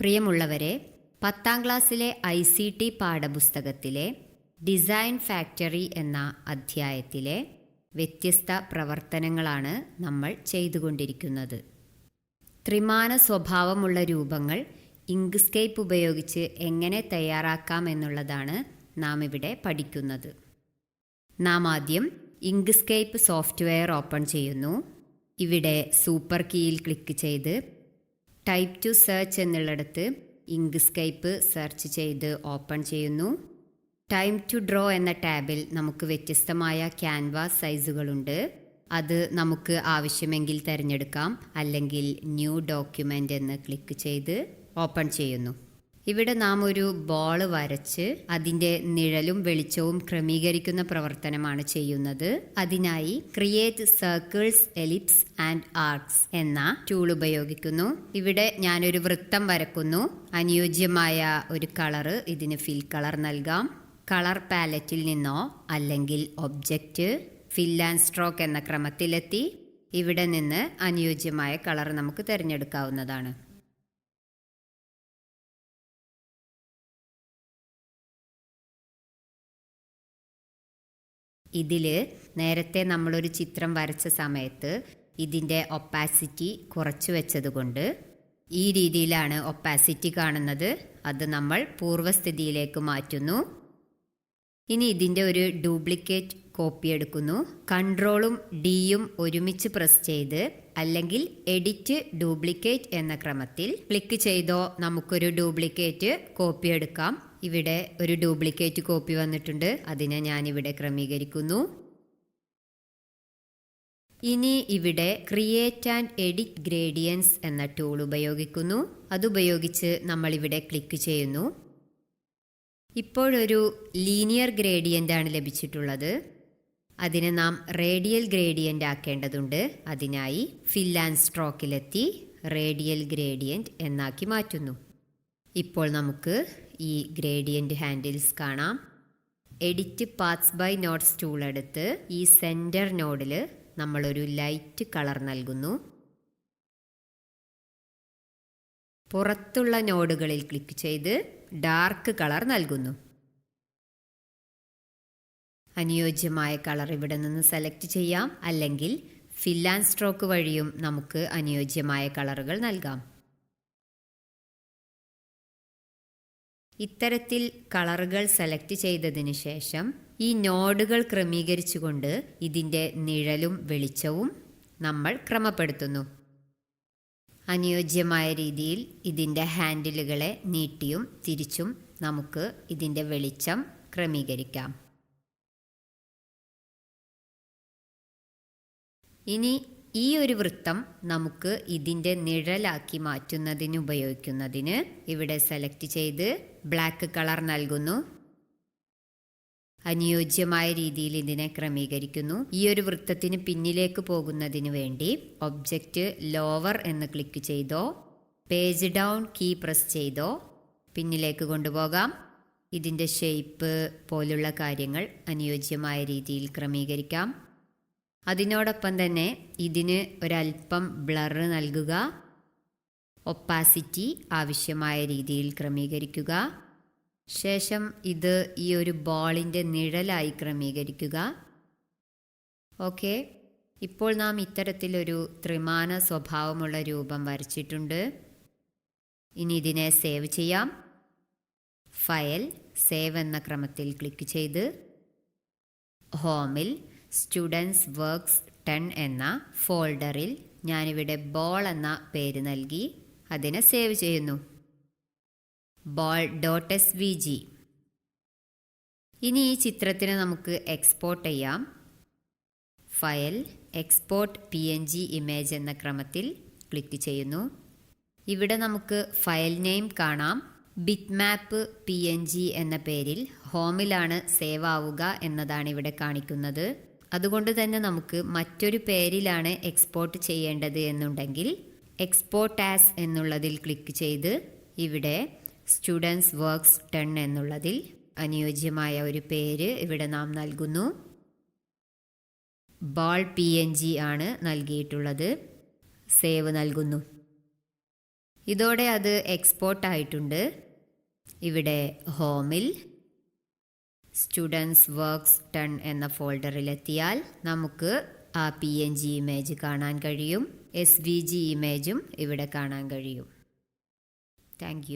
പ്രിയമുള്ളവരെ പത്താം ക്ലാസ്സിലെ ഐ സി ടി പാഠപുസ്തകത്തിലെ ഡിസൈൻ ഫാക്ടറി എന്ന അധ്യായത്തിലെ വ്യത്യസ്ത പ്രവർത്തനങ്ങളാണ് നമ്മൾ ചെയ്തുകൊണ്ടിരിക്കുന്നത്. ത്രിമാന സ്വഭാവമുള്ള രൂപങ്ങൾ ഇങ്ക്സ്കേപ്പ് ഉപയോഗിച്ച് എങ്ങനെ തയ്യാറാക്കാം എന്നുള്ളതാണ് നാം ഇവിടെ പഠിക്കുന്നത്. നാം ആദ്യം ഇങ്ക്സ്കേപ്പ് സോഫ്റ്റ്വെയർ ഓപ്പൺ ചെയ്യുന്നു. ഇവിടെ സൂപ്പർ കീയിൽ ക്ലിക്ക് ചെയ്ത് ടൈപ്പ് ടു സെർച്ച് എന്നുള്ളിടത്ത് ഇങ്ക്സ്കേപ്പ് സെർച്ച് ചെയ്ത് ഓപ്പൺ ചെയ്യുന്നു. ടൈം ടു ഡ്രോ എന്ന ടാബിൽ നമുക്ക് വ്യത്യസ്തമായ ക്യാൻവാസ് സൈസുകളുണ്ട് അത് നമുക്ക് ആവശ്യമെങ്കിൽ തിരഞ്ഞെടുക്കാം. അല്ലെങ്കിൽ ന്യൂ ഡോക്യുമെന്റ് എന്ന് ക്ലിക്ക് ചെയ്ത് ഓപ്പൺ ചെയ്യുന്നു. ഇവിടെ നാം ഒരു ബോൾ വരച്ച് അതിന്റെ നിഴലും വെളിച്ചവും ക്രമീകരിക്കുന്ന പ്രവർത്തനമാണ് ചെയ്യുന്നത്. അതിനായി create circles ellipse and arcs എന്ന ടൂൾ ഉപയോഗിക്കുന്നു. ഇവിടെ ഞാനൊരു വൃത്തം വരക്കുന്നു. അനുയോജ്യമായ ഒരു കളറ് ഇതിന് ഫിൽ കളർ നൽകാം. കളർ പാലറ്റിൽ നിന്നോ അല്ലെങ്കിൽ ഒബ്ജക്റ്റ് ഫിൽ ആൻഡ് സ്ട്രോക്ക് എന്ന ക്രമത്തിലെത്തി. ഇവിടെ നിന്ന് അനുയോജ്യമായ കളർ നമുക്ക് തിരഞ്ഞെടുക്കാവുന്നതാണ്. ഇതിൽ നേരത്തെ നമ്മളൊരു ചിത്രം വരച്ച സമയത്ത് ഇതിന്റെ ഒപ്പാസിറ്റി കുറച്ചു വെച്ചതുകൊണ്ട് ഈ രീതിയിലാണ് ഒപ്പാസിറ്റി കാണുന്നത്. അത് നമ്മൾ പൂർവസ്ഥിതിയിലേക്ക് മാറ്റുന്നു. ഇനി ഇതിന്റെ ഒരു ഡ്യൂപ്ലിക്കേറ്റ് കോപ്പി എടുക്കുന്നു. കൺട്രോളും ഡിയും ഒരുമിച്ച് പ്രസ് ചെയ്ത് അല്ലെങ്കിൽ എഡിറ്റ് ഡ്യൂപ്ലിക്കേറ്റ് എന്ന ക്രമത്തിൽ ക്ലിക്ക് ചെയ്തോ നമുക്കൊരു ഡ്യൂപ്ലിക്കേറ്റ് കോപ്പി എടുക്കാം. ഇവിടെ ഒരു ഡ്യൂപ്ലിക്കേറ്റ് കോപ്പി വന്നിട്ടുണ്ട്. അതിനെ ഞാൻ ഇവിടെ ക്രമീകരിക്കുന്നു. ഇനി ഇവിടെ ക്രിയേറ്റ് ആൻഡ് എഡിറ്റ് ഗ്രേഡിയൻസ് എന്ന ടൂൾ ഉപയോഗിക്കുന്നു. അതുപയോഗിച്ച് നമ്മൾ ഇവിടെ ക്ലിക്ക് ചെയ്യുന്നു. ഇപ്പോഴൊരു ലീനിയർ ഗ്രേഡിയന്റ് ആണ് ലഭിച്ചിട്ടുള്ളത്. അതിനെ നാം റേഡിയൽ ഗ്രേഡിയന്റ് ആക്കേണ്ടതുണ്ട്. അതിനായി ഫിൽ ആൻഡ് സ്ട്രോക്കിലെത്തി റേഡിയൽ ഗ്രേഡിയന്റ് എന്നാക്കി മാറ്റുന്നു. ഇപ്പോൾ നമുക്ക് ഈ ഗ്രേഡിയന്റ് ഹാൻഡിൽസ് കാണാം. Edit paths by nodes tool എടുത്ത് ഈ സെന്റർ നോഡിൽ നമ്മളൊരു ലൈറ്റ് കളർ നൽകുന്നു. പുറത്തുള്ള നോഡുകളിൽ ക്ലിക്ക് ചെയ്ത് ഡാർക്ക് കളർ നൽകുന്നു. അനുയോജ്യമായ കളർ ഇവിടെ നിന്ന് സെലക്ട് ചെയ്യാം. അല്ലെങ്കിൽ ഫിൽ ആൻഡ് സ്ട്രോക്ക് വഴിയും നമുക്ക് അനുയോജ്യമായ കളറുകൾ നൽകാം. ഇത്തരത്തിൽ കളറുകൾ സെലക്ട് ചെയ്തതിന് ശേഷം ഈ നോഡുകൾ ക്രമീകരിച്ചുകൊണ്ട് ഇതിന്റെ നിഴലും വെളിച്ചവും നമ്മൾ ക്രമപ്പെടുത്തുന്നു. അനുയോജ്യമായ രീതിയിൽ ഇതിന്റെ ഹാൻഡിലുകളെ നീട്ടിയും തിരിച്ചും നമുക്ക് ഇതിന്റെ വെളിച്ചം ക്രമീകരിക്കാം. ഇനി ഈ ഒരു വൃത്തം നമുക്ക് ഇതിന്റെ നിഴലാക്കി മാറ്റുന്നതിന് ഉപയോഗിക്കുന്നതിന് ഇവിടെ സെലക്ട് ചെയ്ത് ബ്ലാക്ക് കളർ നൽകുന്നു. അനുയോജ്യമായ രീതിയിൽ ഇതിനെ ക്രമീകരിക്കുന്നു. ഈ ഒരു വൃത്തത്തിന് പിന്നിലേക്ക് പോകുന്നതിന് വേണ്ടി ഒബ്ജക്റ്റ് ലോവർ എന്ന് ക്ലിക്ക് ചെയ്തോ പേജ് ഡൗൺ കീ പ്രസ് ചെയ്തോ പിന്നിലേക്ക് കൊണ്ടുപോകാം. ഇതിന്റെ ഷേപ്പ് പോലുള്ള കാര്യങ്ങൾ അനുയോജ്യമായ രീതിയിൽ ക്രമീകരിക്കാം. അതിനോടൊപ്പം തന്നെ ഇതിന് ഒരല്പം ബ്ലറ് നൽകുക. ഒപ്പാസിറ്റി ആവശ്യമായ രീതിയിൽ ക്രമീകരിക്കുക. ശേഷം ഇത് ഈ ഒരു ബോളിന്റെ നിഴലായി ക്രമീകരിക്കുക. ഓക്കെ ഇപ്പോൾ നാം ഇത്തരത്തിലൊരു ത്രിമാന സ്വഭാവമുള്ള രൂപം വരച്ചിട്ടുണ്ട്. ഇനി ഇതിനെ സേവ് ചെയ്യാം. ഫയൽ സേവ് എന്ന ക്രമത്തിൽ ക്ലിക്ക് ചെയ്ത് ഹോമിൽ സ്റ്റുഡൻസ് വർക്ക്സ് ടെൻ എന്ന ഫോൾഡറിൽ ഞാനിവിടെ ബോൾ എന്ന പേര് നൽകി അതിനെ സേവ് ചെയ്യുന്നു. Ball dot S V G ഇനി ഈ ചിത്രത്തിന് നമുക്ക് എക്സ്പോർട്ട് ചെയ്യാം. File export P N G image എന്ന ക്രമത്തിൽ ക്ലിക്ക് ചെയ്യുന്നു. ഇവിടെ നമുക്ക് ഫയൽ നെയിം കാണാം. Bitmap P N G എന്ന പേരിൽ ഹോമിലാണ് സേവ് ആവുക എന്നതാണ് ഇവിടെ കാണിക്കുന്നത്. അതുകൊണ്ട് തന്നെ നമുക്ക് മറ്റൊരു പേരിലാണ് എക്സ്പോർട്ട് ചെയ്യേണ്ടത് എന്നുണ്ടെങ്കിൽ എക്സ്പോർട്ട് ആസ് എന്നുള്ളതിൽ ക്ലിക്ക് ചെയ്ത് ഇവിടെ സ്റ്റുഡൻസ് വർക്ക്സ് ടെൺ എന്നുള്ളതിൽ അനുയോജ്യമായ ഒരു പേര് ഇവിടെ നാം നൽകുന്നു. ബാൾ പി എൻ ജി ആണ് നൽകിയിട്ടുള്ളത്. സേവ് നൽകുന്നു. ഇതോടെ അത് എക്സ്പോർട്ട് ആയിട്ടുണ്ട്. ഇവിടെ ഹോമിൽ സ്റ്റുഡൻസ് വർക്ക്സ് ടൺ എന്ന ഫോൾഡറിലെത്തിയാൽ നമുക്ക് ആ പി എൻ ജി ഇമേജ് കാണാൻ കഴിയും. എസ് വി ജി ഇമേജും ഇവിടെ കാണാൻ കഴിയും. താങ്ക്